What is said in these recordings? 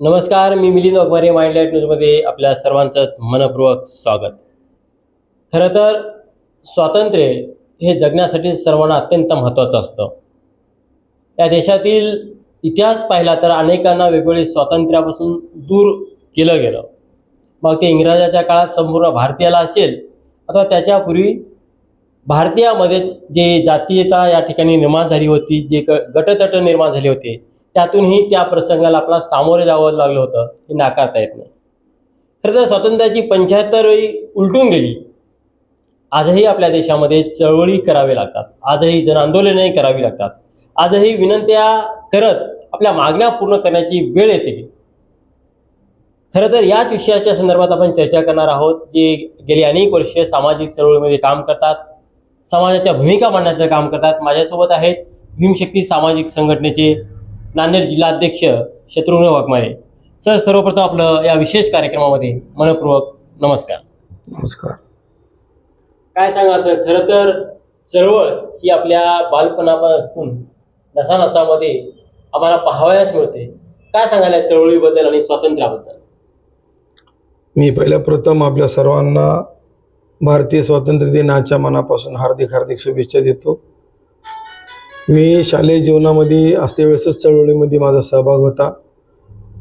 नमस्कार मी Milind Akbare mind light न्यूजमध्ये आपल्या सर्वांचंच मनपूर्वक स्वागत. खरं तर स्वातंत्र्य हे जगण्यासाठी सर्वांना अत्यंत महत्त्वाचं असतं. या देशातील इतिहास पाहिला तर अनेकांना वेगवेगळे स्वातंत्र्यापासून दूर केलं गेलं. मग ते इंग्रजाच्या काळात संपूर्ण भारतीयाला असेल अथवा त्याच्यापूर्वी भारतीयामध्येच जे जातीयता या ठिकाणी निर्माण झाली होती जे क गटतट निर्माण झाले होते त्यातूनही त्या प्रसंगाला आपल्याला सामोरे जावं लागलं होतं हे नाकारता येत नाही. खरं तर स्वातंत्र्याची पंच्याहत्तर उलटून गेली. आजही आपल्या देशामध्ये चळवळी करावे लागतात. आजही जन आंदोलनही करावी लागतात. आजही विनंत्या करत आपल्या मागण्या पूर्ण करण्याची वेळ येते. खरं तर याच विषयाच्या संदर्भात आपण चर्चा करणार आहोत जे गेली अनेक वर्ष सामाजिक चळवळीमध्ये काम करतात समाजाच्या भूमिका मांडण्याचं काम करतात. माझ्यासोबत आहेत भीमशक्ती सामाजिक संघटनेचे नांदेड जिल्हाध्यक्ष शत्रुघ्न वाघमारे. सर सर्वप्रथम आपलं या विशेष कार्यक्रमामध्ये मनपूर्वक नमस्कार. नमस्कार. काय सांगा सर? खरं तर चळवळ ही आपल्या बालपणापासून नसानसामध्ये आम्हाला पाहावयास मिळते. काय सांगायला या चळवळीबद्दल आणि स्वातंत्र्याबद्दल? मी पहिल्या प्रथम आपल्या सर्वांना भारतीय स्वातंत्र्य दिनाच्या मनापासून हार्दिक हार्दिक शुभेच्छा देतो. मी शालेय जीवनामध्ये असते वेळेसच चळवळीमध्ये माझा सहभाग होता.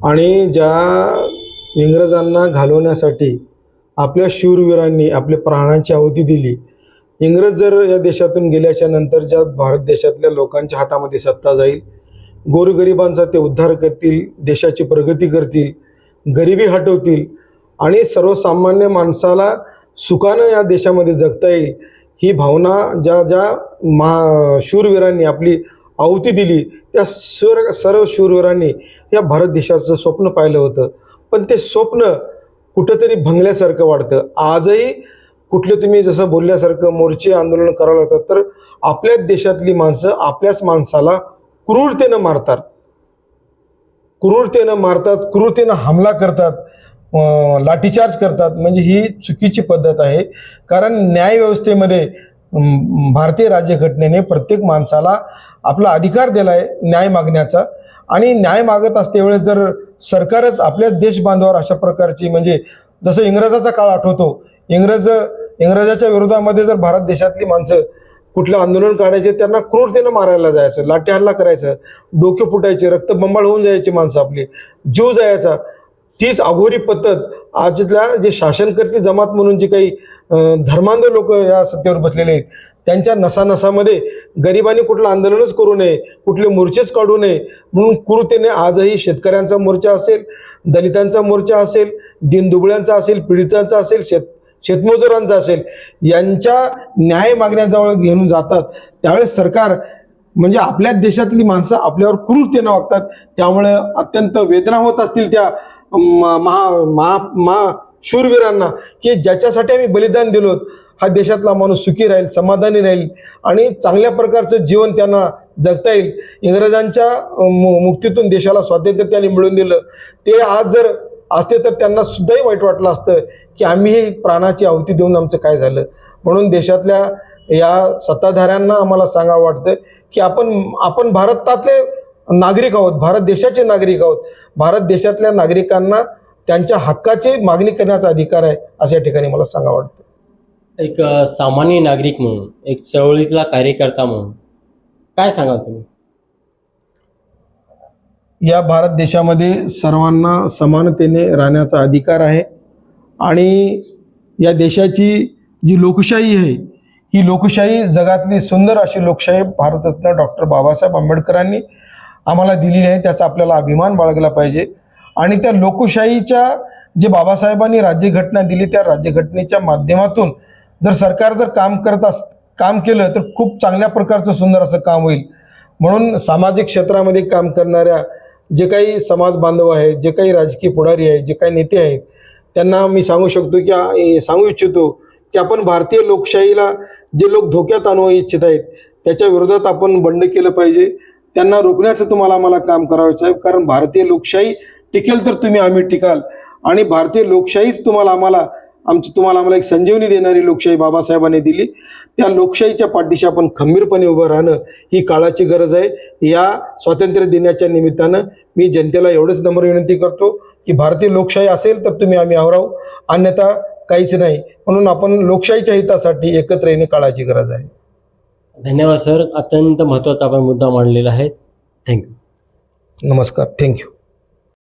आणि ज्या इंग्रजांना घालवण्यासाठी आपल्या शूरवीरांनी आपल्या प्राणांची आहुती दिली इंग्रज जर या देशातून गेल्याच्यानंतर ज्या भारत देशातल्या लोकांच्या हातामध्ये सत्ता जाईल गोरगरिबांचा ते उद्धार करतील देशाची प्रगती करतील गरिबी हटवतील आणि सर्वसामान्य माणसाला सुखानं या देशामध्ये जगता येईल ही भावना ज्या ज्या मा शूरवीरांनी आपली आहुती दिली त्या सर सर्व शूरवीरांनी या भारत देशाचं स्वप्न पाहिलं होतं. पण ते स्वप्न कुठंतरी भंगल्यासारखं वाटतं. आजही कुठले तुम्ही जसं बोलल्यासारखं मोर्चे आंदोलन करावं लागतात तर आपल्याच देशातली माणसं आपल्याच माणसाला क्रूरतेनं मारतात. क्रूरतेनं मारतात क्रूरतेनं हमला करतात. लाठीचार्ज करतात. म्हणजे ही चुकीची पद्धत आहे. कारण न्यायव्यवस्थेमध्ये भारतीय राज्यघटनेने प्रत्येक माणसाला आपला अधिकार दिला आहे न्याय मागण्याचा. आणि न्याय मागत असते वेळेस जर सरकारच आपल्या देशबांधवावर अशा प्रकारची म्हणजे जसं इंग्रजाचा काळ आठवतो. इंग्रज इंग्रजाच्या विरोधामध्ये जर भारत देशातली माणसं कुठलं आंदोलन काढायचे त्यांना क्रूरतेनं मारायला जायचं लाठी हल्ला करायचं डोके फुटायचे रक्तबंबाळ होऊन जायची माणसं आपली जीव जायचा. तीच अघोरी पद्धत आजच्या जे शासनकर्ते जमात म्हणून जे काही धर्मांध लोक या सत्तेवर बसलेले आहेत त्यांच्या नसानसामध्ये गरिबांनी कुठलं आंदोलनच करू नये कुठले मोर्चेच काढू नये म्हणून क्रूरतेने आजही शेतकऱ्यांचा मोर्चा असेल दलितांचा मोर्चा असेल दिनदुबळ्यांचा असेल पीडितांचा असेल शेत शेतमजुरांचा असेल यांच्या न्याय मागण्याजवळ घेऊन जातात. त्यावेळेस सरकार म्हणजे आपल्याच देशातली माणसं आपल्यावर क्रूरतेनं वागतात त्यामुळे अत्यंत वेदना होत असतील त्या महा महा महा शूरवीरांना की ज्याच्यासाठी आम्ही बलिदान दिलो हा देशातला माणूस सुखी राहील समाधानी राहील आणि चांगल्या प्रकारचं जीवन त्यांना जगता येईल. इंग्रजांच्या मु- मुक्तीतून देशाला स्वातंत्र्य त्यांनी मिळवून दिलं. ते आज जर असते तर त्यांना सुद्धाही वाईट वाटलं असतं की आम्हीही प्राणाची आहुती देऊन आमचं काय झालं? म्हणून देशातल्या या सत्ताधाऱ्यांना आम्हाला सांगावं वाटतं की आपण आपण भारतातले नागरिक आहोत भारत देशाचे नागरिक आहोत. भारत देशातल्या नागरिकांना त्यांच्या हक्काची मागणी करण्याचा अधिकार आहे असं या ठिकाणी मला सांगावं वाटतं. एक सामान्य नागरिक म्हणून एक चळवळीतला कार्यकर्ता म्हणून काय सांगाल तुम्ही? या भारत देशामध्ये सर्वांना समानतेने राहण्याचा अधिकार आहे आणि या देशाची जी लोकशाही आहे ही लोकशाही जगातली सुंदर अशी लोकशाही भारतरत्न डॉक्टर बाबासाहेब आंबेडकरांनी आम्हाला दिलेली आहे त्याचा आपल्याला अभिमान बाळगला पाहिजे. आणि त्या लोकशाहीच्या जे बाबासाहेबांनी राज्यघटना दिली त्या राज्यघटनेच्या माध्यमातून जर सरकार जर काम करत अस काम केलं तर खूप चांगल्या प्रकारचं सुंदर असं काम होईल. म्हणून सामाजिक क्षेत्रामध्ये काम करणाऱ्या जे काही समाज बांधव आहेत जे काही राजकीय पुढारी आहेत जे काही नेते आहेत त्यांना मी सांगू शकतो की सांगू इच्छितो की आपण भारतीय लोकशाहीला जे लोक धोक्यात आणू इच्छित आहेत त्याच्या विरोधात आपण बंड केलं पाहिजे. त्यांना रोखण्याचं तुम्हाला आम्हाला काम करावं आहे कारण भारतीय लोकशाही टिकेल तर तुम्ही आम्ही टिकाल. आणि भारतीय लोकशाहीच तुम्हाला आम्हाला आमची तुम्हाला आम्हाला एक संजीवनी देणारी लोकशाही बाबासाहेबांनी दिली. त्या लोकशाहीच्या पाठीशी आपण खंबीरपणे उभं राहणं ही काळाची गरज आहे. या स्वातंत्र्य दिनाच्या निमित्तानं मी जनतेला एवढंच नम्र विनंती करतो की भारतीय लोकशाही असेल तर तुम्ही आम्ही आहो अन्यथा काहीच नाही. म्हणून आपण लोकशाहीच्या हितासाठी एकत्र येणे काळाची गरज आहे. धन्यवाद सर. अत्यंत महत्त्वाचा आपण मुद्दा मांडलेला आहे. थँक्यू. नमस्कार. थँक्यू.